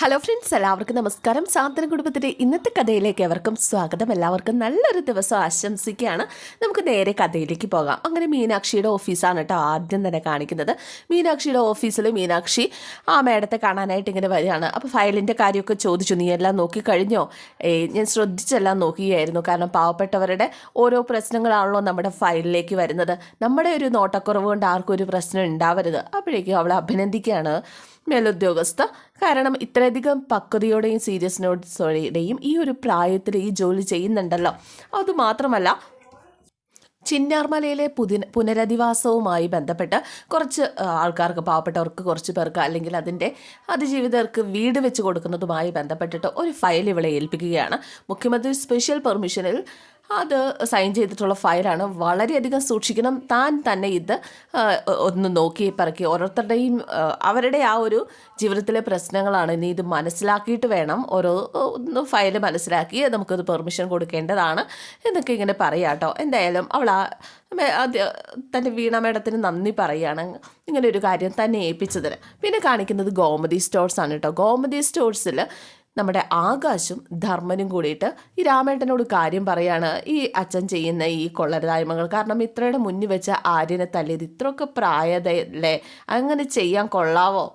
Hello friends എല്ലാവർക്കും നമസ്കാരം. സാന്ത്വന കുടുംബത്തിന്റെ ഇന്നത്തെ കഥയിലേക്ക് എവർക്കും സ്വാഗതം. എല്ലാവർക്കും നല്ലൊരു ദിവസം ആശംസിക്കുകയാണ്. നമുക്ക് നേരെ കഥയിലേക്ക് പോകാം. അങ്ങനെ മീനാക്ഷിയുടെ ഓഫീസാണ് കേട്ടോ ആദ്യം തന്നെ കാണിക്കുന്നത്. മീനാക്ഷിയുടെ ഓഫീസിൽ മീനാക്ഷി ആ മേഡത്തെ കാണാനായിട്ട് ഇങ്ങനെ വരികയാണ്. അപ്പോൾ ഫയലിന്റെ കാര്യമൊക്കെ ചോദിച്ചു. നീ എല്ലാം നോക്കി കഴിഞ്ഞോ? ഞാൻ ശ്രദ്ധിച്ചെല്ലാം നോക്കുകയായിരുന്നു. കാരണം പാവപ്പെട്ടവരുടെ ഓരോ പ്രശ്നങ്ങളാണല്ലോ നമ്മുടെ ഫയലിലേക്ക് വരുന്നത്. നമ്മുടെ ഒരു നോട്ടക്കുറവ് കൊണ്ട് ആർക്കും ഒരു പ്രശ്നം ഉണ്ടാവരുത്. അപ്പോഴേക്കും അവളെ അഭിനന്ദിക്കുകയാണ്. മേലുദ്യോഗസ്ഥ. കാരണം ഇത്രയധികം പക്വതയോടെയും സീരിയസ്നോട്സോടെയും ഈ ഒരു പ്രായത്തിൽ ഈ ജോലി ചെയ്യുന്നുണ്ടല്ലോ. അതുമാത്രമല്ല ചിന്നാർമലയിലെ പുതിന പുനരധിവാസവുമായി ബന്ധപ്പെട്ട് കുറച്ച് ആൾക്കാർക്ക് പാവപ്പെട്ടവർക്ക് കുറച്ച് പേർക്ക് അല്ലെങ്കിൽ അതിന്റെ അതിജീവിതർക്ക് വീട് വെച്ച് കൊടുക്കുന്നതുമായി ബന്ധപ്പെട്ടിട്ട് ഒരു ഫയൽ ഇവിടെ ഏൽപ്പിക്കുകയാണ്. മുഖ്യമന്ത്രി സ്പെഷ്യൽ പെർമിഷനിൽ അത് സൈൻ ചെയ്തിട്ടുള്ള ഫയലാണ് വളരെയധികം സൂക്ഷിക്കണം. താൻ തന്നെ ഇത് ഒന്ന് നോക്കി പറക്കി. ഓരോരുത്തരുടെയും അവരുടെ ആ ഒരു ജീവിതത്തിലെ പ്രശ്നങ്ങളാണ്. ഇനി ഇത് മനസ്സിലാക്കിയിട്ട് വേണം ഓരോ ഒന്ന് ഫയൽ മനസ്സിലാക്കി നമുക്കത് പെർമിഷൻ കൊടുക്കേണ്ടതാണ് എന്നൊക്കെ ഇങ്ങനെ പറയാം കേട്ടോ. എന്തായാലും അവൾ ആ തന്റെ വീണ മേഡത്തിന് നന്ദി പറയുകയാണ് ഇങ്ങനെ ഒരു കാര്യം തന്നെ ഏൽപ്പിച്ചതിന്. പിന്നെ കാണിക്കുന്നത് ഗോമതി സ്റ്റോഴ്സ് ആണ് കേട്ടോ. ഗോമതി സ്റ്റോഴ്സിൽ നമ്മുടെ ആകാശും ധർമ്മനും കൂടിയിട്ട് ഈ രാമേട്ടനോട് കാര്യം പറയാണ്. ഈ അച്ഛൻ ചെയ്യുന്ന ഈ കൊള്ളരുതായ്മകൾ. കാരണം ഇത്രയുടെ മുന്നിൽ വെച്ച ആര്യനെ തല്ലിയത് ഇത്രയൊക്കെ പ്രായതയല്ലേ? അങ്ങനെ ചെയ്യാൻ കൊള്ളാവോ?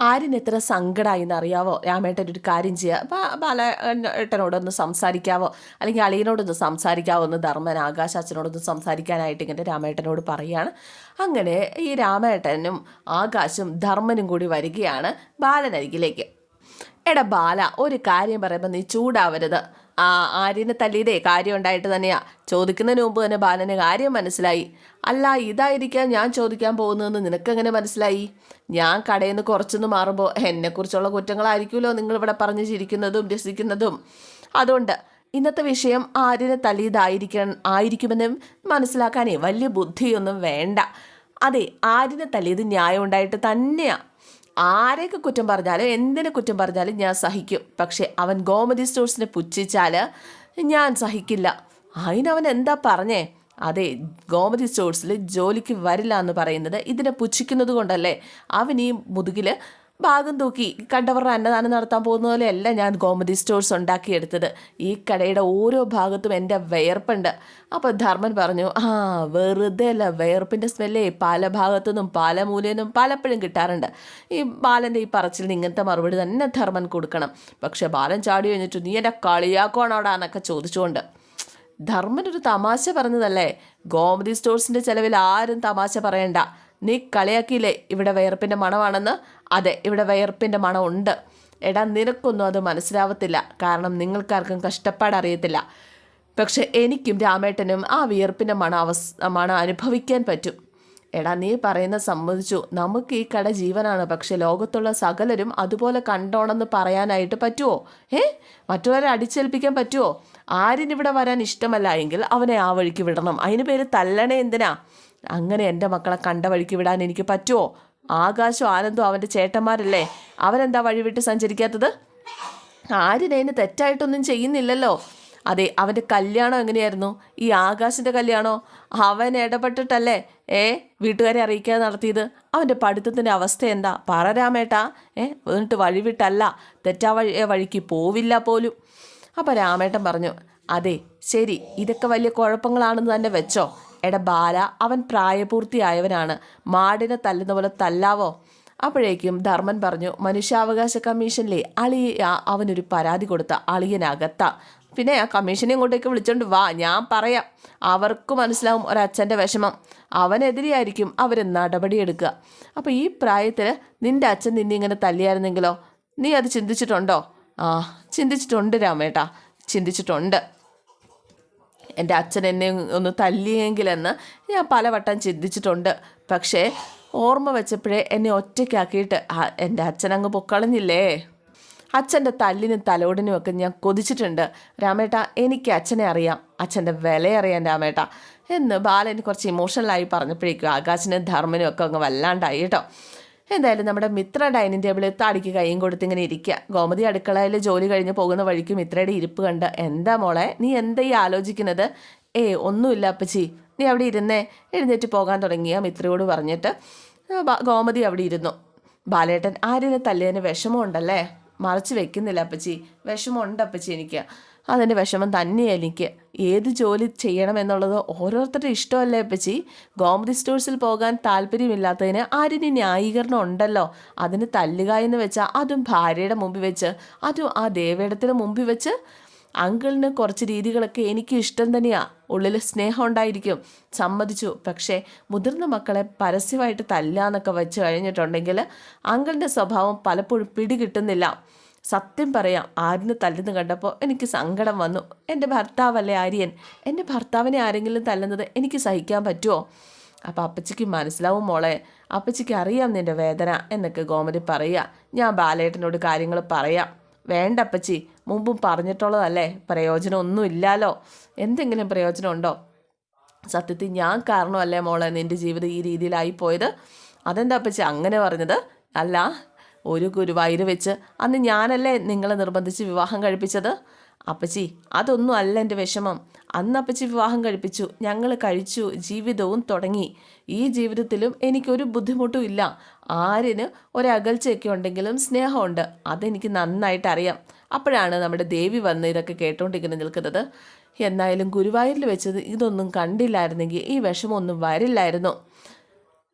ആര്യന് എത്ര സങ്കടമായി എന്നറിയാവോ? രാമേട്ടൻ ഒരു കാര്യം ചെയ്യുക അപ്പോൾ ബാല ഏട്ടനോടൊന്ന് സംസാരിക്കാവോ? അല്ലെങ്കിൽ അളിയനോടൊന്ന് സംസാരിക്കാവോ? എന്ന് ധർമ്മൻ ആകാശ അച്ഛനോടൊന്ന് സംസാരിക്കാനായിട്ട് ഇങ്ങനെ രാമേട്ടനോട് പറയുകയാണ് അങ്ങനെ ഈ രാമേട്ടനും ആകാശും ധർമ്മനും കൂടി വരികയാണ് ബാലനരികിലേക്ക്. എടാ ബാല ഒരു കാര്യം പറയുമ്പോൾ നീ ചൂടാവരുത്. ആ ആര്യനെ തല്ലിയതേ കാര്യം ഉണ്ടായിട്ട് തന്നെയാ. ചോദിക്കുന്നതിന് മുമ്പ് തന്നെ ബാലന് കാര്യം മനസ്സിലായി. അല്ല ഇതായിരിക്കാം ഞാൻ ചോദിക്കാൻ പോകുന്നതെന്ന് നിനക്കെങ്ങനെ മനസ്സിലായി? ഞാൻ കടയിൽ നിന്ന് കുറച്ചൊന്ന് മാറുമ്പോൾ എന്നെക്കുറിച്ചുള്ള കുറ്റങ്ങളായിരിക്കുമല്ലോ നിങ്ങളിവിടെ പറഞ്ഞു ചിരിക്കുന്നതും രസിക്കുന്നതും. അതുകൊണ്ട് ഇന്നത്തെ വിഷയം ആര്യനെ തല്ലിയതായിരിക്കണം ആയിരിക്കുമെന്നും മനസ്സിലാക്കാനേ വലിയ ബുദ്ധിയൊന്നും വേണ്ട. അതെ ആര്യനെ തല്ലിയത് ന്യായം ഉണ്ടായിട്ട് തന്നെയാണ് ആരെയൊക്കെ കുറ്റം പറഞ്ഞാലും എന്തിനെ കുറ്റം പറഞ്ഞാലും ഞാൻ സഹിക്കും. പക്ഷേ അവൻ ഗോമതി സ്റ്റോഴ്സിനെ പുച്ഛിച്ചാൽ ഞാൻ സഹിക്കില്ല. അതിനവൻ എന്താ പറഞ്ഞേ? അതെ ഗോമതി സ്റ്റോഴ്സിൽ ജോലിക്ക് വരില്ല എന്ന് പറയുന്നത് ഇതിനെ പുച്ഛിക്കുന്നത് കൊണ്ടല്ലേ അവൻ ഈ മുതുകിൽ ഭാഗം തൂക്കി കണ്ടവരുടെ അന്നദാനം നടത്താൻ പോകുന്ന പോലെയല്ല ഞാൻ ഗോമതി സ്റ്റോഴ്സ് ഉണ്ടാക്കിയെടുത്തത്. ഈ കടയുടെ ഓരോ ഭാഗത്തും എന്റെ വിയർപ്പുണ്ട്. അപ്പോൾ ധർമ്മൻ പറഞ്ഞു ആ വെറുതെ അല്ല വിയർപ്പിന്റെ സ്മെല്ലേ. പല ഭാഗത്തു നിന്നും പല മൂലയിൽ പലപ്പോഴും കിട്ടാറുണ്ട്. ഈ ബാലന്റെ ഈ പറച്ചിലിന് ഇങ്ങനത്തെ മറുപടി തന്നെ ധർമ്മൻ കൊടുക്കണം. പക്ഷേ ബാലൻ ചാടി കഴിഞ്ഞിട്ട് നീ എന്റെ കളിയാക്കോണോടാ എന്നൊക്കെ ചോദിച്ചുകൊണ്ട്. ധർമ്മൻ ഒരു തമാശ പറഞ്ഞതല്ലേ? ഗോമതി സ്റ്റോഴ്സിന്റെ ചിലവിൽ ആരും തമാശ പറയണ്ട. നീ കളിയാക്കിയില്ലേ ഇവിടെ വയർപ്പിന്റെ മണമാണെന്ന്? അതെ ഇവിടെ വയർപ്പിന്റെ മണം ഉണ്ട് എടാ നിനക്കൊന്നും അത് മനസ്സിലാവത്തില്ല. കാരണം നിങ്ങൾക്കാർക്കും കഷ്ടപ്പാട് അറിയത്തില്ല. പക്ഷെ എനിക്കും രാമേട്ടനും ആ വിയർപ്പിന്റെ മണം അവസ് മണം അനുഭവിക്കാൻ പറ്റും. എടാ നീ പറയുന്ന സമ്മതിച്ചു. നമുക്ക് ഈ കട ജീവനാണ്. പക്ഷെ ലോകത്തുള്ള സകലരും അതുപോലെ കണ്ടോണെന്ന് പറയാനായിട്ട് പറ്റുമോ ഏ മറ്റുള്ളവരെ അടിച്ചേൽപ്പിക്കാൻ പറ്റുമോ ആരിനിവിടെ വരാൻ ഇഷ്ടമല്ല എങ്കിൽ അവനെ ആ വഴിക്ക് വിടണം. അതിന് പേര് തല്ലണേ എന്തിനാ? അങ്ങനെ എന്റെ മക്കളെ കണ്ട വഴിക്ക് വിടാൻ എനിക്ക് പറ്റുമോ ആകാശവും ആനന്ദവും അവന്റെ ചേട്ടന്മാരല്ലേ? അവരെന്താ വഴി വിട്ട് സഞ്ചരിക്കാത്തത് അതിന് തെറ്റായിട്ടൊന്നും ചെയ്യുന്നില്ലല്ലോ. അതെ അവന്റെ കല്യാണം എങ്ങനെയായിരുന്നു? ഈ ആകാശിന്റെ കല്യാണോ? അവൻ ഇടപെട്ടിട്ടല്ലേ? ഏ വീട്ടുകാരെ അറിയിക്കാതെ നടത്തിയത്? അവന്റെ പഠിത്തത്തിന്റെ അവസ്ഥ എന്താ? പറ രാമേട്ടാ. ഏ എന്നിട്ട് വഴിവിട്ടല്ല. തെറ്റാ വഴി വഴിക്ക് പോവില്ല പോലും. അപ്പോൾ രാമേട്ടൻ പറഞ്ഞു അതെ ശരി. ഇതൊക്കെ വലിയ കുഴപ്പങ്ങളാണെന്ന് തന്നെ വെച്ചോ. എടാ ബാല അവൻ പ്രായപൂർത്തിയായവനാണ്. മാടിനെ തല്ലുന്ന പോലെ തല്ലാവോ? അപ്പോഴേക്കും ധർമ്മൻ പറഞ്ഞു മനുഷ്യാവകാശ കമ്മീഷനിലെ അളിയ അവനൊരു പരാതി കൊടുത്ത അളിയനകത്ത. പിന്നെ ആ കമ്മീഷനെ ഇങ്ങോട്ടേക്ക് വിളിച്ചോണ്ട് വാ ഞാൻ പറയാം. അവർക്ക് മനസ്സിലാവും ഒരച്ഛന്റെ വിഷമം. അവനെതിരെയായിരിക്കും അവർ നടപടിയെടുക്കുക. അപ്പോൾ ഈ പ്രായത്തിൽ നിന്റെ അച്ഛൻ നിന്നെ ഇങ്ങനെ തല്ലിയായിരുന്നെങ്കിലോ? നീ അത് ചിന്തിച്ചിട്ടുണ്ടോ? ആ ചിന്തിച്ചിട്ടുണ്ട് രാമേട്ടാ. ചിന്തിച്ചിട്ടുണ്ട്. എന്റെ അച്ഛൻ എന്നെ ഒന്ന് തല്ലിയെങ്കിലെന്ന് ഞാൻ പലവട്ടം ചിന്തിച്ചിട്ടുണ്ട്. പക്ഷേ ഓർമ്മ വെച്ചപ്പോഴേ എന്നെ ഒറ്റയ്ക്കാക്കിയിട്ട് എന്റെ അച്ഛൻ അങ്ങ് പൊക്കളഞ്ഞില്ലേ? അച്ഛന്റെ തല്ലിനും തലോടിനും ഒക്കെ ഞാൻ കൊതിച്ചിട്ടുണ്ട്. രാമേട്ട എനിക്ക് അച്ഛനെ അറിയാം. അച്ഛന്റെ വില അറിയാം രാമേട്ട. എന്ന് ബാലൻ കുറച്ച് ഇമോഷണലായി പറഞ്ഞപ്പോഴേക്കും ആകാശിനും ധർമ്മനും ഒക്കെ അങ്ങ് വല്ലാണ്ടായി കേട്ടോ. എന്തായാലും നമ്മുടെ മിത്ര ഡൈനിങ് ടേബിളിൽ താടിക്ക് കൈയും കൊടുത്ത് ഇങ്ങനെ ഇരിക്കുക ഗോമതി അടുക്കളയിൽ ജോലി കഴിഞ്ഞ് പോകുന്ന വഴിക്ക് മിത്രയുടെ ഇരിപ്പ് കണ്ട് എന്താ മോളെ നീ എന്താ ഈ ആലോചിക്കുന്നത്? ഏ ഒന്നുമില്ല അപ്പച്ചി. നീ അവിടെ ഇരുന്നേ. എഴുന്നേറ്റ് പോകാൻ തുടങ്ങിയ മിത്രയോട് പറഞ്ഞിട്ട് ഗോമതി അവിടെ ഇരുന്നു. ബാലേട്ടൻ ആര്യനെ തല്ലിയതിന് വിഷമമുണ്ടല്ലേ? മറച്ചു വെക്കുന്നില്ല അപ്പച്ചി. വിഷമമുണ്ട് അപ്പച്ചി എനിക്ക്. അതിന്റെ വിഷമം തന്നെയാണ് എനിക്ക്. ഏത് ജോലി ചെയ്യണമെന്നുള്ളത് ഓരോരുത്തരുടെ ഇഷ്ടമല്ലേ അപ്പച്ചി? ഗോമതി സ്റ്റോഴ്സിൽ പോകാൻ താല്പര്യമില്ലാത്തതിന് ആരിന് ന്യായീകരണം ഉണ്ടല്ലോ. അതിന് തല്ലുക എന്ന് വെച്ചാൽ അതും ഭാര്യയുടെ മുമ്പിൽ വെച്ച് അതും ആ ദേവേടത്തിന് മുമ്പിൽ വെച്ച്. അങ്കിളിന് കുറച്ച് രീതികളൊക്കെ എനിക്ക് ഇഷ്ടം തന്നെയാണ് ഉള്ളിൽ സ്നേഹം ഉണ്ടായിരിക്കും. സമ്മതിച്ചു. പക്ഷേ മുതിർന്ന മക്കളെ പരസ്യമായിട്ട് തല്ലാന്നൊക്കെ വെച്ച് കഴിഞ്ഞിട്ടുണ്ടെങ്കിൽ അങ്കിളിന്റെ സ്വഭാവം പലപ്പോഴും പിടികിട്ടുന്നില്ല. സത്യം പറയാം ആര്യനെ തല്ലുന്ന കണ്ടപ്പോൾ എനിക്ക് സങ്കടം വന്നു. എന്റെ ഭർത്താവല്ലേ ആര്യൻ? എന്റെ ഭർത്താവിനെ ആരെങ്കിലും തല്ലുന്നത് എനിക്ക് സഹിക്കാൻ പറ്റുമോ അപ്പോൾ അപ്പച്ചിക്ക് മനസ്സിലാവും മോളെ അപ്പച്ചിക്ക് അറിയാം നിന്റെ വേദന എന്നൊക്കെ ഗോമതി പറയുക ഞാൻ ബാലേട്ടനോട് കാര്യങ്ങൾ പറയാം. വേണ്ട അപ്പച്ചി മുമ്പും പറഞ്ഞിട്ടുള്ളതല്ലേ പ്രയോജനം ഒന്നും ഇല്ലാലോ. എന്തെങ്കിലും പ്രയോജനമുണ്ടോ സത്യത്തിൽ ഞാൻ കാരണമല്ലേ മോളെ നിന്റെ ജീവിതം ഈ രീതിയിലായി പോയത് അതെന്താ അപ്പച്ചി അങ്ങനെ പറഞ്ഞത്? അല്ല ഒരു ഗുരുവായൂർ വെച്ച് അന്ന് ഞാനല്ലേ നിങ്ങളെ നിർബന്ധിച്ച് വിവാഹം കഴിപ്പിച്ചത്? അപ്പച്ചി അതൊന്നും അല്ല എന്റെ വിഷമം. അന്ന് അപ്പച്ചി വിവാഹം കഴിപ്പിച്ചു. ഞങ്ങൾ കഴിച്ചു. ജീവിതവും തുടങ്ങി. ഈ ജീവിതത്തിലും എനിക്കൊരു ബുദ്ധിമുട്ടും ഇല്ല. ആരിന് ഒരകൽച്ചയൊക്കെ ഉണ്ടെങ്കിലും സ്നേഹമുണ്ട്. അതെനിക്ക് നന്നായിട്ട് അറിയാം അപ്പോഴാണ് നമ്മുടെ ദേവി വന്ന് ഇതൊക്കെ കേട്ടോണ്ടിങ്ങനെ നിൽക്കുന്നത്. എന്നായാലും ഗുരുവായൂരിൽ വെച്ചത് ഇതൊന്നും കണ്ടില്ലായിരുന്നെങ്കിൽ ഈ വിഷമമൊന്നും വരില്ലായിരുന്നു.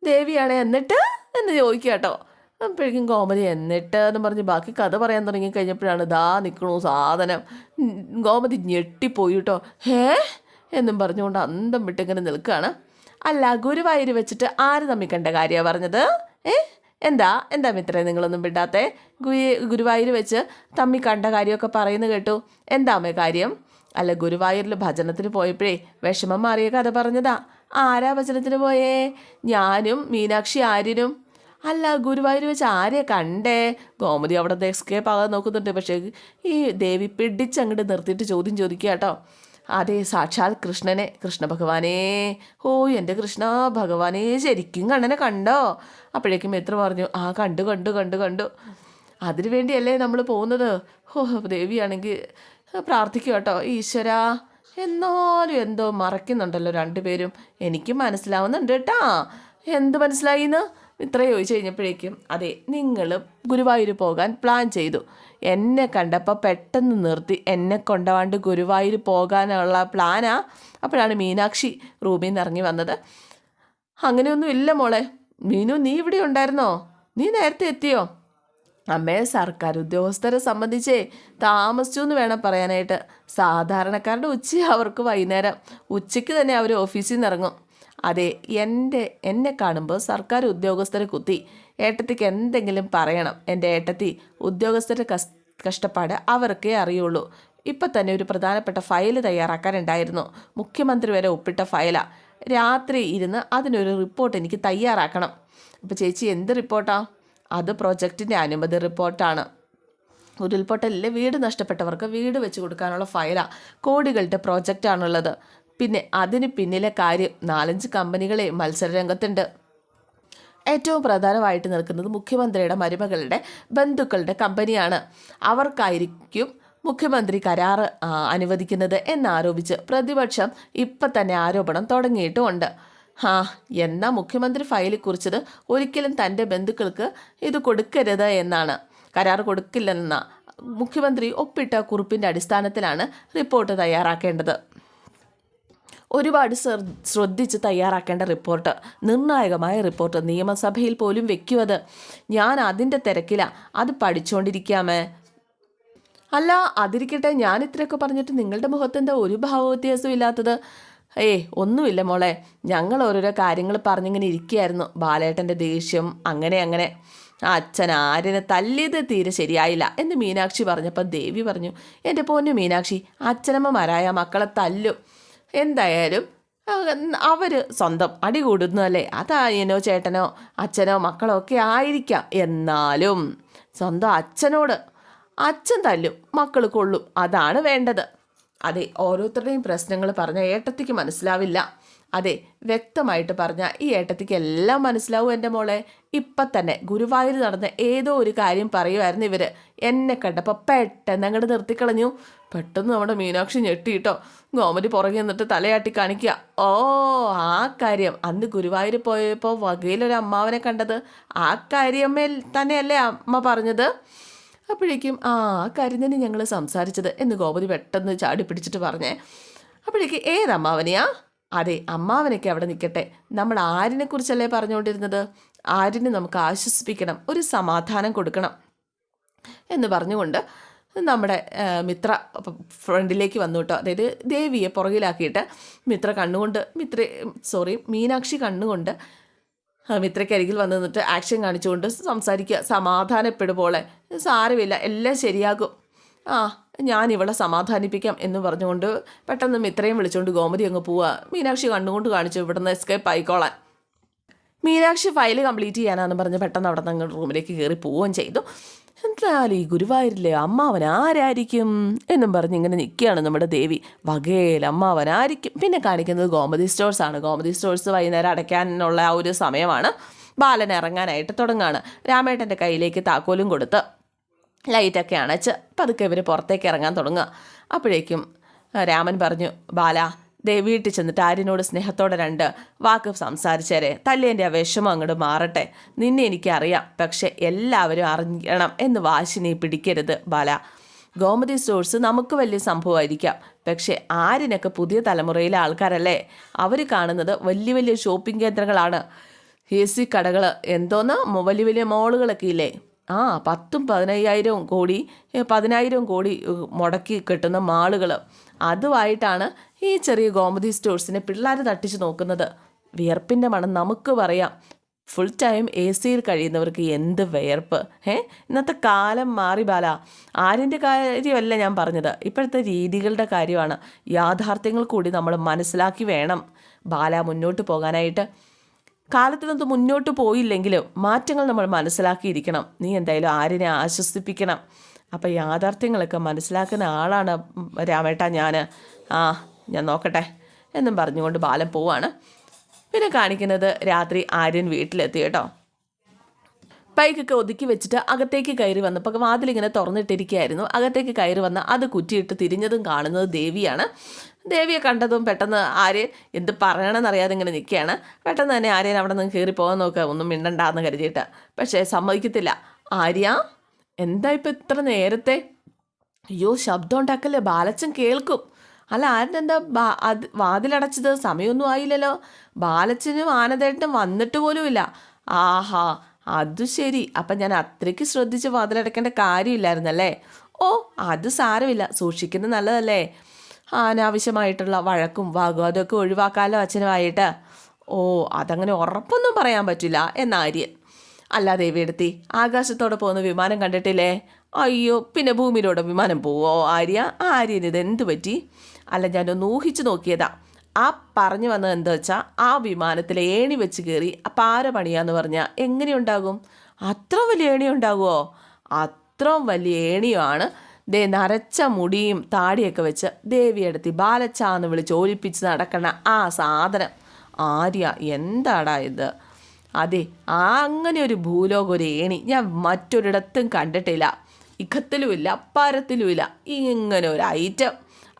ദേവിയാണ് എന്നിട്ട്? എന്ന് ചോദിക്കുക കേട്ടോ. അപ്പോഴേക്കും ഗോമതി എന്നിട്ട് എന്ന് പറഞ്ഞ് ബാക്കി കഥ പറയാൻ തുടങ്ങി കഴിഞ്ഞപ്പോഴാണ് ദാ നിൽക്കണു സാധനം. ഗോമതി ഞെട്ടിപ്പോയി കേട്ടോ. ഹേ? എന്നും പറഞ്ഞുകൊണ്ട് അന്തം വിട്ടിങ്ങനെ നിൽക്കുകയാണ്. അല്ല ഗുരുവായൂർ വെച്ചിട്ട് ആര് തമ്മിൽ കണ്ട കാര്യമാണ് പറഞ്ഞത്? ഏ? എന്താ? എന്താ മിത്രേ നിങ്ങളൊന്നും വിടാത്തെ ഗുരുവായൂർ വെച്ച് തമ്മി കണ്ട കാര്യമൊക്കെ പറയുന്നു കേട്ടു. എന്താമേ കാര്യം? അല്ല ഗുരുവായൂരിൽ ഭജനത്തിന് പോയപ്പോഴേ വിഷമം മാറിയ കഥ പറഞ്ഞതാ. ആരാ ഭജനത്തിന് പോയേ? ഞാനും മീനാക്ഷി ആര്യനും. അല്ല ഗുരുവായൂർ വെച്ച് ആരെയാ കണ്ടേ? ഗോമതി അവിടെ എസ്കേപ്പ് ആകാൻ നോക്കുന്നുണ്ട്. പക്ഷേ ഈ ദേവി പിടിച്ചങ്ങോട്ട് നിർത്തിയിട്ട് ചോദ്യം ചോദിക്കുക കേട്ടോ. അതെ സാക്ഷാൽ കൃഷ്ണനെ. കൃഷ്ണ ഭഗവാനേ. ഓ എന്റെ കൃഷ്ണ ഭഗവാനേ ശരിക്കും കണ്ണനെ കണ്ടോ? അപ്പോഴേക്കും എത്ര പറഞ്ഞു ആ കണ്ടു കണ്ടു കണ്ടു കണ്ടു. അതിനു വേണ്ടിയല്ലേ നമ്മൾ പോകുന്നത്? ഓ ദേവിയാണെങ്കിൽ പ്രാർത്ഥിക്കുക കേട്ടോ. ഈശ്വര എന്നാലും എന്തോ മറക്കുന്നുണ്ടല്ലോ രണ്ടുപേരും. എനിക്ക് മനസ്സിലാവുന്നുണ്ട് കേട്ടാ. എന്ത് മനസ്സിലായിന്ന്? ഇത്രയും ചോദിച്ചു കഴിഞ്ഞപ്പോഴേക്കും അതെ നിങ്ങൾ ഗുരുവായൂർ പോകാൻ പ്ലാൻ ചെയ്തു. എന്നെ കണ്ടപ്പോൾ പെട്ടെന്ന് നിർത്തി. എന്നെ കൊണ്ടുപോകാണ്ട് ഗുരുവായൂർ പോകാനുള്ള പ്ലാനാ അപ്പോഴാണ് മീനാക്ഷി റൂമിൽ നിന്ന് ഇറങ്ങി വന്നത്. അങ്ങനെയൊന്നും ഇല്ല മോളെ. മീനു നീ ഇവിടെ ഉണ്ടായിരുന്നോ? നീ നേരത്തെ എത്തിയോ? അമ്മയെ സർക്കാർ ഉദ്യോഗസ്ഥരെ സംബന്ധിച്ചേ താമസിച്ചു എന്ന് വേണം പറയാനായിട്ട്. സാധാരണക്കാരുടെ ഉച്ച അവർക്ക് വൈകുന്നേരം. ഉച്ചയ്ക്ക് തന്നെ അവർ ഓഫീസിൽ നിന്ന് ഇറങ്ങും. അതെ എന്റെ എന്നെ കാണുമ്പോൾ സർക്കാർ ഉദ്യോഗസ്ഥരെ കുത്തി ഏട്ടത്തിക്ക് എന്തെങ്കിലും പറയണം. എന്റെ ഏട്ടത്തി ഉദ്യോഗസ്ഥരുടെ കഷ്ടപ്പാട് അവർക്കേ അറിയുള്ളൂ. ഇപ്പം തന്നെ ഒരു പ്രധാനപ്പെട്ട ഫയൽ തയ്യാറാക്കാനുണ്ടായിരുന്നു. മുഖ്യമന്ത്രി വരെ ഒപ്പിട്ട ഫയലാണ് രാത്രി ഇരുന്ന് അതിനൊരു റിപ്പോർട്ട് എനിക്ക് തയ്യാറാക്കണം. അപ്പോൾ ചേച്ചി എന്ത് റിപ്പോർട്ടാണ് അത് പ്രോജക്റ്റിന്റെ അനുമതി റിപ്പോർട്ടാണ്. ഉരുൾപൊട്ടലിൽ വീട് നഷ്ടപ്പെട്ടവർക്ക് വീട് വെച്ച് കൊടുക്കാനുള്ള ഫയലാണ് കോടികളുടെ പ്രോജക്റ്റാണുള്ളത്. പിന്നെ അതിന് പിന്നിലെ കാര്യം നാലഞ്ച് കമ്പനികളെ മത്സരരംഗത്തുണ്ട്. ഏറ്റവും പ്രധാനമായിട്ട് നിൽക്കുന്നത് മുഖ്യമന്ത്രിയുടെ മരുമകളുടെ ബന്ധുക്കളുടെ കമ്പനിയാണ്. അവർക്കായിരിക്കും മുഖ്യമന്ത്രി കരാർ അനുവദിക്കുന്നത് എന്നാരോപിച്ച് പ്രതിപക്ഷം ഇപ്പം തന്നെ ആരോപണം തുടങ്ങിയിട്ടുമുണ്ട്. ഹാ എന്നാ മുഖ്യമന്ത്രി ഫയലിൽ കുറിച്ചത് ഒരിക്കലും തന്റെ ബന്ധുക്കൾക്ക് ഇത് കൊടുക്കരുത് എന്നാണ്. കരാർ കൊടുക്കില്ലെന്ന മുഖ്യമന്ത്രി ഒപ്പിട്ട കുറിപ്പിന്റെ അടിസ്ഥാനത്തിലാണ് റിപ്പോർട്ട് തയ്യാറാക്കേണ്ടത്. ഒരുപാട് ശ്ര- ശ്രദ്ധിച്ച് തയ്യാറാക്കേണ്ട റിപ്പോർട്ട് നിർണായകമായ റിപ്പോർട്ട് നിയമസഭയിൽ പോലും വെക്കുവത് ഞാൻ അതിന്റെ തിരക്കിലാണ് അത് പഠിച്ചുകൊണ്ടിരിക്കാമേ അല്ല അതിരിക്കട്ടെ. ഞാൻ ഇത്രയൊക്കെ പറഞ്ഞിട്ട് നിങ്ങളുടെ മുഖത്ത് എന്താ ഒരു ഭാവവ്യത്യാസവും ഇല്ലാത്തത്? ഏയ് ഒന്നുമില്ല മോളെ. ഞങ്ങൾ ഓരോരോ കാര്യങ്ങൾ പറഞ്ഞിങ്ങനെ ഇരിക്കുകയായിരുന്നു. ബാലേട്ടന്റെ ദേഷ്യം അങ്ങനെ അങ്ങനെ. അച്ഛൻ ആര്യനെ തല്ലിയത് തീരെ ശരിയായില്ല എന്ന് മീനാക്ഷി പറഞ്ഞപ്പോൾ ദേവി പറഞ്ഞു എന്റെ പൊന്നു മീനാക്ഷി അച്ഛനമ്മമാരായ മക്കളെ തല്ലും. എന്തായാലും അവർ സ്വന്തം അടി കൂടുന്നതല്ലേ അതായനോ ചേട്ടനോ അച്ഛനോ മക്കളോ ഒക്കെ ആയിരിക്കാം. എന്നാലും സ്വന്തം അച്ഛനോട് അച്ഛൻ തല്ലും മക്കൾ കൊള്ളും. അതാണ് വേണ്ടത്. അതെ ഓരോരുത്തരുടെയും പ്രശ്നങ്ങൾ പറഞ്ഞ ഏട്ടത്തിക്ക് മനസ്സിലാവില്ല. അതെ വ്യക്തമായിട്ട് പറഞ്ഞ ഈ ഏട്ടത്തിക്ക് എല്ലാം മനസ്സിലാവും എന്റെ മോളെ. ഇപ്പം തന്നെ ഗുരുവായൂർ നടന്ന ഏതോ ഒരു കാര്യം പറയുമായിരുന്നു ഇവർ എന്നെ കണ്ടപ്പോൾ പെട്ടെന്ന് അങ്ങോട്ട് നിർത്തിക്കളഞ്ഞു. പെട്ടെന്ന് നമ്മുടെ മീനാക്ഷി ഞെട്ടിയിട്ടോ ഗോമതി പുറകെ നിന്നിട്ട് തലയാട്ടി കാണിക്കുക. ഓ ആ കാര്യം. അന്ന് ഗുരുവായൂർ പോയപ്പോൾ വകയിലൊരു അമ്മാവനെ കണ്ടത്. ആ കാര്യമേ തന്നെയല്ലേ അമ്മ പറഞ്ഞത്. അപ്പോഴേക്കും ആ ആ കാര്യം തന്നെ ഞങ്ങൾ സംസാരിച്ചത് എന്ന് ഗോപതി പെട്ടെന്ന് ചാടി പിടിച്ചിട്ട് പറഞ്ഞേ. അപ്പോഴേക്ക് ഏതമ്മാവനെയാ? അതെ അമ്മാവനൊക്കെ അവിടെ നിൽക്കട്ടെ നമ്മൾ ആരിനെ കുറിച്ചല്ലേ പറഞ്ഞുകൊണ്ടിരുന്നത്? ആരിനെ നമുക്ക് ആശ്വസിപ്പിക്കണം ഒരു സമാധാനം കൊടുക്കണം എന്ന് പറഞ്ഞുകൊണ്ട് നമ്മുടെ മിത്ര ഫ്രണ്ടിലേക്ക് വന്നു കേട്ടോ. അതായത് ദേവിയെ പുറകിലാക്കിയിട്ട് മിത്ര കണ്ണുകൊണ്ട് മിത്ര സോറി മീനാക്ഷി കണ്ണുകൊണ്ട് ആ, മിത്രയ്ക്ക് അരികിൽ വന്ന് നിന്നിട്ട് ആക്ഷൻ കാണിച്ചുകൊണ്ട് സംസാരിക്കുക. സമാധാനപ്പെടുപോലെ സാരമില്ല എല്ലാം ശരിയാകും. ആ ഞാൻ ഇവളെ സമാധാനിപ്പിക്കാം എന്ന് പറഞ്ഞുകൊണ്ട് പെട്ടെന്ന് മിത്രയും വിളിച്ചുകൊണ്ട് ഗോമതി അങ്ങ് പോവുക മീനാക്ഷി കണ്ടുകൊണ്ട് കാണിച്ചു ഇവിടുന്ന് എസ്കേപ്പ് ആയിക്കോളാൻ. മീനാക്ഷി ഫയൽ കംപ്ലീറ്റ് ചെയ്യാനാന്ന് പറഞ്ഞ് പെട്ടെന്ന് അവിടെ നിന്ന് റൂമിലേക്ക് കയറി പോവുകയും ചെയ്തു. എന്തായാലും ഈ ഗുരുവായൂരിലെ അമ്മാവൻ ആരായിരിക്കും? എന്നും പറഞ്ഞ് ഇങ്ങനെ നിൽക്കുകയാണ് നമ്മുടെ ദേവി. വകയിൽ അമ്മാവൻ ആയിരിക്കും. പിന്നെ കാണിക്കുന്നത് ഗോമതി സ്റ്റോഴ്സാണ് ഗോമതി സ്റ്റോഴ്സ് വൈകുന്നേരം അടയ്ക്കാനുള്ള ആ ഒരു സമയമാണ്. ബാലൻ ഇറങ്ങാനായിട്ട് തുടങ്ങുകയാണ് രാമേട്ടന്റെ കയ്യിലേക്ക് താക്കോലും കൊടുത്ത് ലൈറ്റൊക്കെ അണച്ച് പതുക്കെ ഇവർ പുറത്തേക്ക് ഇറങ്ങാൻ തുടങ്ങുക. അപ്പോഴേക്കും രാമൻ പറഞ്ഞു ബാല ദേ വീട്ടിൽ ചെന്നിട്ട് ആര്യനോട് സ്നേഹത്തോടെ രണ്ട് വാക്ക് സംസാരിച്ചേരെ. തല്ലേന്റെ ആ വിഷമം അങ്ങോട്ട് മാറട്ടെ. നിന്നെ എനിക്കറിയാം പക്ഷെ എല്ലാവരും അറിയണം എന്ന് വാശിനെ പിടിക്കരുത് ബാല. ഗോമതി സ്റ്റോഴ്സ് നമുക്ക് വലിയ സംഭവമായിരിക്കാം പക്ഷേ ആരിനൊക്കെ പുതിയ തലമുറയിലെ ആൾക്കാരല്ലേ? അവർ കാണുന്നത് വലിയ വലിയ ഷോപ്പിംഗ് കേന്ദ്രങ്ങളാണ്. എ സി കടകൾ എന്തോന്ന് വലിയ വലിയ മോളുകളൊക്കെ ഇല്ലേ? ആ പത്തും പതിനയ്യായിരവും കോടി ഏ, പതിനായിരം കോടി മുടക്കി കെട്ടുന്ന മാളുകൾ. അതുമായിട്ടാണ് ഈ ചെറിയ ഗോമതി സ്റ്റോഴ്സിനെ പിള്ളേർ തട്ടിച്ച് നോക്കുന്നത്. വിയർപ്പിന്റെ മണം നമുക്ക് പറയാം. ഫുൾ ടൈം എ സിയിൽ കഴിയുന്നവർക്ക് എന്ത് വിയർപ്പ്? ഏ ഇന്നത്തെ കാലം മാറി ബാല. ആരിന്റെ കാര്യമല്ല ഞാൻ പറഞ്ഞത്. ഇപ്പോഴത്തെ രീതികളുടെ കാര്യമാണ്. യാഥാർത്ഥ്യങ്ങൾ കൂടി നമ്മൾ മനസ്സിലാക്കി വേണം. ബാല മുന്നോട്ട് പോകാനായിട്ട്. കാലത്തിനൊന്നും മുന്നോട്ട് പോയില്ലെങ്കിലും മാറ്റങ്ങൾ നമ്മൾ മനസ്സിലാക്കിയിരിക്കണം. നീ എന്തായാലും ആരിനെ ആശ്വസിപ്പിക്കണം. അപ്പം യാഥാർത്ഥ്യങ്ങളൊക്കെ മനസ്സിലാക്കുന്ന ആളാണ് രാമേട്ട ഞാൻ ആ ഞാൻ നോക്കട്ടെ എന്നും പറഞ്ഞുകൊണ്ട് ബാലൻ പോവാണ്. പിന്നെ കാണിക്കുന്നത് രാത്രി ആര്യൻ വീട്ടിലെത്തി കേട്ടോ. പൈക്കൊക്കെ ഒതുക്കി വെച്ചിട്ട് അകത്തേക്ക് കയറി വന്നപ്പോൾ വാതിലിങ്ങനെ തുറന്നിട്ടിരിക്കുകയായിരുന്നു. അകത്തേക്ക് കയറി വന്ന് അത് കുറ്റിയിട്ട് തിരിഞ്ഞതും കാണുന്നത് ദേവിയാണ്. ദേവിയെ കണ്ടതും പെട്ടെന്ന് ആര്യൻ എന്ത് പറയണമെന്നറിയാതെ ഇങ്ങനെ നിൽക്കുകയാണ്. പെട്ടെന്ന് തന്നെ ആര്യൻ അവിടെ നിന്ന് കയറി പോകാൻ നോക്കുക. ഒന്നും മിണ്ടണ്ടാന്ന് കരുതിയിട്ട്. പക്ഷേ സമ്മതിക്കത്തില്ല. ആര്യ എന്താ ഇപ്പം ഇത്ര നേരത്തെ? അയ്യോ ശബ്ദം ഉണ്ടാക്കല്ലേ? ബാലച്ചൻ കേൾക്കും. അല്ല ആരെന്താ ബാ അത് വാതിലടച്ചത്? സമയമൊന്നും ആയില്ലല്ലോ. ബാലച്ചനും ആനന്ദേട്ടനും വന്നിട്ട് പോലുമില്ല ആഹാ അത് ശരി. അപ്പം ഞാൻ അത്രയ്ക്ക് ശ്രദ്ധിച്ച് വാതിലടക്കേണ്ട കാര്യമില്ലായിരുന്നല്ലേ? ഓ അത് സാരമില്ല. സൂക്ഷിക്കുന്നത് നല്ലതല്ലേ? അനാവശ്യമായിട്ടുള്ള വഴക്കും വാഗ്വാദമൊക്കെ ഒഴിവാക്കാലോ അച്ഛനുമായിട്ട്? ഓ അതങ്ങനെ ഉറപ്പൊന്നും പറയാൻ പറ്റില്ല എന്നാര്യൻ അല്ല ദേവിയെടുത്തി ആകാശത്തോടെ പോകുന്ന വിമാനം കണ്ടിട്ടില്ലേ? അയ്യോ പിന്നെ ഭൂമിയിലൂടെ വിമാനം പോവോ ആര്യ? ആര്യന് ഇത് എന്ത് പറ്റി? അല്ല ഞാനൊന്ന് ഊഹിച്ചു നോക്കിയതാ. ആ പറഞ്ഞു വന്നത് എന്താ വെച്ചാൽ ആ വിമാനത്തിൽ ഏണി വെച്ച് കയറി പാര പണിയാന്ന് പറഞ്ഞാൽ എങ്ങനെയുണ്ടാകും അത്ര വലിയ ഏണി ഉണ്ടാകുമോ അത്രയും വലിയ ഏണിയുമാണ് ദേ നരച്ച മുടിയും താടിയൊക്കെ വെച്ച് ദേവിയെടുത്തി ബാലച്ചാന്ന് വിളിച്ച് ഒലിപ്പിച്ച് നടക്കണ ആ സാധനം. ആര്യ എന്താടാ ഇത്? അതെ ആ അങ്ങനെ ഒരു ഭൂലോക ഒരു ഏണി ഞാൻ മറ്റൊരിടത്തും കണ്ടിട്ടില്ല. ഇഖത്തിലുമില്ല പരത്തിലുമില്ല ഇങ്ങനെ ഒരു ഐറ്റം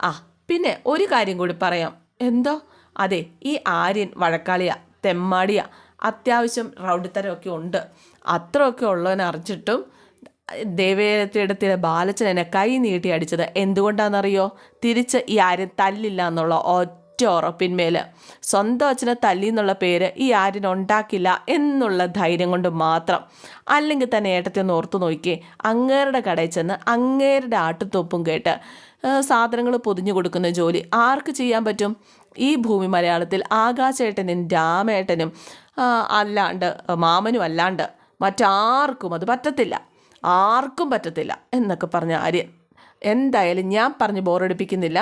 ആ പിന്നെ ഒരു കാര്യം കൂടി പറയാം. എന്തോ? അതെ ഈ ആര്യൻ വഴക്കാളിയാ തെമ്മാടിയാ അത്യാവശ്യം റൗഡിത്തരമൊക്കെ ഉണ്ട്. അത്രയൊക്കെ ഉള്ളവനെ ദേവേത്തിടത്തിലെ ബാലച്ചൻ എന്നെ കൈ നീട്ടി അടിച്ചത് എന്തുകൊണ്ടാണെന്നറിയോ? തിരിച്ച് ഈ ആര്യൻ തല്ലില്ല എന്നുള്ള ഒറ്റ ഉറപ്പിന്മേൽ സ്വന്തം അച്ഛനെ തല്ലി എന്നുള്ള പേര് ഈ ആര്യൻ ഉണ്ടാക്കില്ല എന്നുള്ള ധൈര്യം കൊണ്ട് മാത്രം. അല്ലെങ്കിൽ തന്നെ ഏട്ടത്തെ ഒന്ന് ഓർത്തു നോക്കി അങ്ങേരുടെ കടയിൽ ചെന്ന് അങ്ങേരുടെ ആട്ടുത്തോപ്പും കേട്ട് സാധനങ്ങൾ പൊതിഞ്ഞു കൊടുക്കുന്ന ജോലി ആർക്ക് ചെയ്യാൻ പറ്റും? ഈ ഭൂമി മലയാളത്തിൽ ആകാശേട്ടനും രാമേട്ടനും അല്ലാണ്ട് മാമനും അല്ലാണ്ട് മറ്റാർക്കും അത് പറ്റത്തില്ല. ആർക്കും പറ്റത്തില്ല എന്നൊക്കെ പറഞ്ഞ ആര്യൻ. എന്തായാലും ഞാൻ പറഞ്ഞ് ബോറടിപ്പിക്കുന്നില്ല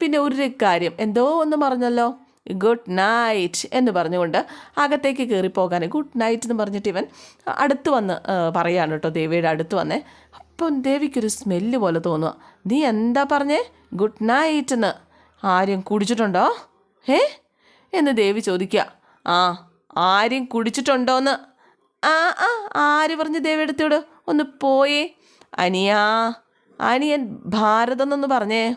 പിന്നെ ഒരു കാര്യം എന്തോ ഒന്ന് പറഞ്ഞല്ലോ? ഗുഡ് നൈറ്റ് എന്ന് പറഞ്ഞുകൊണ്ട് അകത്തേക്ക് കയറിപ്പോകാൻ പോകാൻ ഗുഡ് നൈറ്റ് എന്ന് പറഞ്ഞിട്ട് ഇവൻ അടുത്ത് വന്ന് പറയാണ് കേട്ടോ ദേവിയുടെ അടുത്ത് വന്നേ. അപ്പം ദേവിക്കൊരു സ്മെല്ല് പോലെ തോന്നുക നീ എന്താ പറഞ്ഞേ? ഗുഡ് നൈറ്റ് എന്ന്. ആരും കുടിച്ചിട്ടുണ്ടോ? ഏ എന്ന് ദേവി ചോദിക്കുക. ആ ആരും കുടിച്ചിട്ടുണ്ടോന്ന്. ആ ആ ആര് പറഞ്ഞു ദേവിയെടുത്തോട് ഒന്ന് പോയേ. അനിയാ അനിയൻ ഭാരതം എന്നൊന്ന് പറഞ്ഞേ.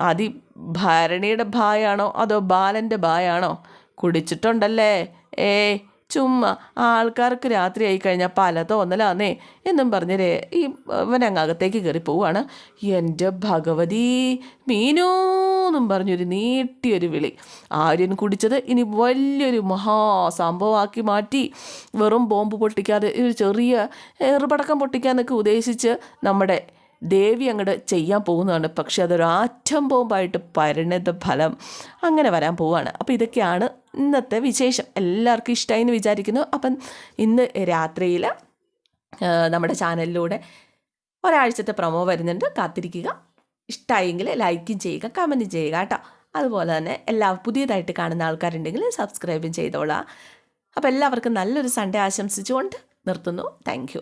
അതി ഭരണിയുടെ ഭായാണോ അതോ ബാലന്റെ ഭായാണോ കുടിച്ചിട്ടുണ്ടല്ലേ? ഏ ചുമ്മാ ആൾക്കാർക്ക് രാത്രി ആയി കഴിഞ്ഞാൽ പല തോന്നലാന്നേ എന്നും പറഞ്ഞ് രേ ഈ ഇവനങ്ങാകത്തേക്ക് കയറി പോവാണ്. എന്റെ ഭഗവതി മീനൂ എന്നും പറഞ്ഞൊരു നീട്ടിയൊരു വിളി. ആര്യൻ കുടിച്ചത് ഇനി വലിയൊരു മഹാസംഭവമാക്കി മാറ്റി. വെറും ബോംബ് പൊട്ടിക്കാതെ ഒരു ചെറിയ എറുപടക്കം പൊട്ടിക്കാനൊക്കെ ഉദ്ദേശിച്ച് നമ്മുടെ ദേവി അങ്ങോട്ട് ചെയ്യാൻ പോകുന്നതാണ്. പക്ഷെ അതൊരു ആറ്റം ബോംബായിട്ട് പരിണത ഫലം അങ്ങനെ വരാൻ പോവുകയാണ് അപ്പോൾ ഇതൊക്കെയാണ് ഇന്നത്തെ വിശേഷം. എല്ലാവർക്കും ഇഷ്ടമായി എന്ന് വിചാരിക്കുന്നു. അപ്പം ഇന്ന് രാത്രിയിൽ നമ്മുടെ ചാനലിലൂടെ ഒരാഴ്ചത്തെ പ്രൊമോ വരുന്നുണ്ട്. കാത്തിരിക്കുക. ഇഷ്ടമായെങ്കിൽ ലൈക്കും ചെയ്യുക കമന്റ് ചെയ്യുക കേട്ടോ. അതുപോലെ തന്നെ എല്ലാ പുതിയതായിട്ട് കാണുന്ന ആൾക്കാരുണ്ടെങ്കിൽ സബ്സ്ക്രൈബും ചെയ്തോളാം. അപ്പോൾ എല്ലാവർക്കും നല്ലൊരു സൺഡേ ആശംസിച്ചുകൊണ്ട് നിർത്തുന്നു. താങ്ക്